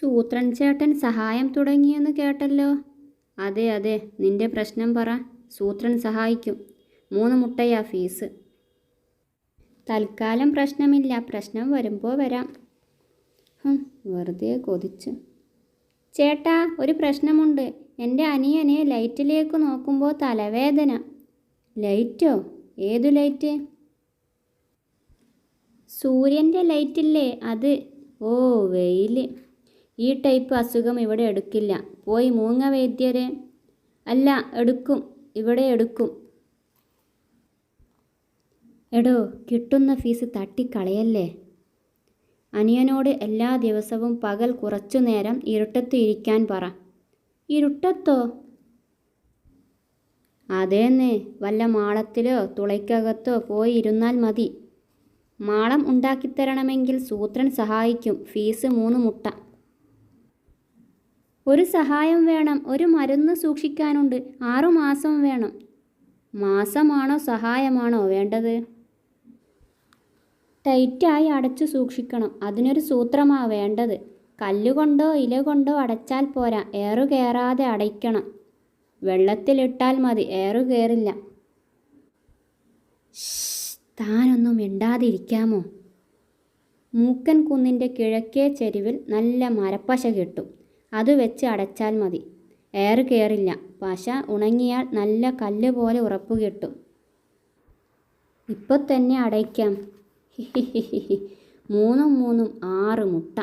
സൂത്രൻ ചേട്ടൻ സഹായം തുടങ്ങിയെന്ന് കേട്ടല്ലോ. അതെ അതെ നിന്റെ പ്രശ്നം പറ. സൂത്രൻ സഹായിക്കും. മൂന്ന് മുട്ടയാ ഫീസ്. തൽക്കാലം പ്രശ്നമില്ല. പ്രശ്നം വരുമ്പോൾ വരാം. വെറുതെ കൊതിച്ചു. ചേട്ടാ ഒരു പ്രശ്നമുണ്ട്. എന്റെ അനിയനെ ലൈറ്റിലേക്ക് നോക്കുമ്പോൾ തലവേദന. ലൈറ്റോ? ഏതു ലൈറ്റ്? സൂര്യന്റെ ലൈറ്റില്ലേ അത്. ഓ വെയിൽ ഈ ടൈപ്പ് അസുഖം ഇവിടെ എടുക്കില്ല. പോയി മൂങ്ങ വൈദ്യരെ. അല്ല എടുക്കും. ഇവിടെ എടുക്കും. എടോ കിട്ടുന്ന ഫീസ് തട്ടിക്കളയല്ലേ? അനിയനോട് എല്ലാ ദിവസവും പകൽ കുറച്ചു നേരം ഇരുട്ടത്ത് ഇരിക്കാൻ പറ. ഇരുട്ടത്തോ? അതേന്നേ. വല്ല മാളത്തിലോ തുളയ്ക്കകത്തോ പോയി ഇരുന്നാൽ മതി. മാളം ഉണ്ടാക്കിത്തരണമെങ്കിൽ സൂത്രൻ സഹായിക്കും. ഫീസ് മൂന്ന് മുട്ട. ഒരു സഹായം വേണം ഒരു മരുന്ന് സൂക്ഷിക്കാനുണ്ട് ആറുമാസം വേണം. മാസമാണോ സഹായമാണോ വേണ്ടത്? ടൈറ്റായി അടച്ചു സൂക്ഷിക്കണം അതിനൊരു സൂത്രമാ വേണ്ടത്. കല്ലുകൊണ്ടോ ഇല കൊണ്ടോ അടച്ചാൽ പോരാ ഏറു കയറാതെ അടയ്ക്കണം. വെള്ളത്തിലിട്ടാൽ മതി ഏറു കയറില്ല താനൊന്നും മിണ്ടാതിരിക്കാമോ? മൂക്കൻ കുന്നിന്റെ കിഴക്കേ ചെരുവിൽ നല്ല മരപ്പശ കിട്ടും. അത് വെച്ച് അടച്ചാൽ മതി. എയർ കയറില്ല പശ ഉണങ്ങിയാൽ നല്ല കല്ല് പോലെ ഉറപ്പ് കിട്ടും. ഇപ്പോൾ തന്നെ അടയ്ക്കാം. മൂന്നും മൂന്നും ആറ് മുട്ട.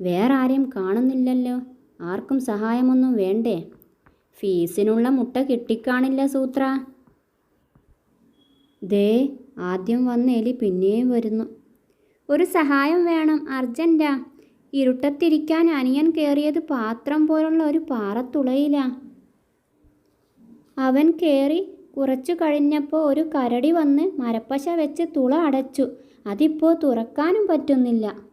വേറെ ആരെയും കാണുന്നില്ലല്ലോ. ആർക്കും സഹായമൊന്നും വേണ്ടേ? ഫീസിനുള്ള മുട്ട കിട്ടിക്കാണില്ല സൂത്ര. ദേ ആദ്യം വന്ന എലി പിന്നെയും വരുന്നു. ഒരു സഹായം വേണം അർജന്റാ ഇരുട്ടത്തിരിക്കാൻ അനിയൻ കയറിയത് പാത്രം പോലുള്ള ഒരു പാറത്തുളയിലാ. അവൻ കയറി കുറച്ചു കഴിഞ്ഞപ്പോൾ ഒരു കരടി വന്ന് മരപ്പശ വെച്ച് തുള അടച്ചു. അതിപ്പോൾ തുറക്കാനും പറ്റുന്നില്ല.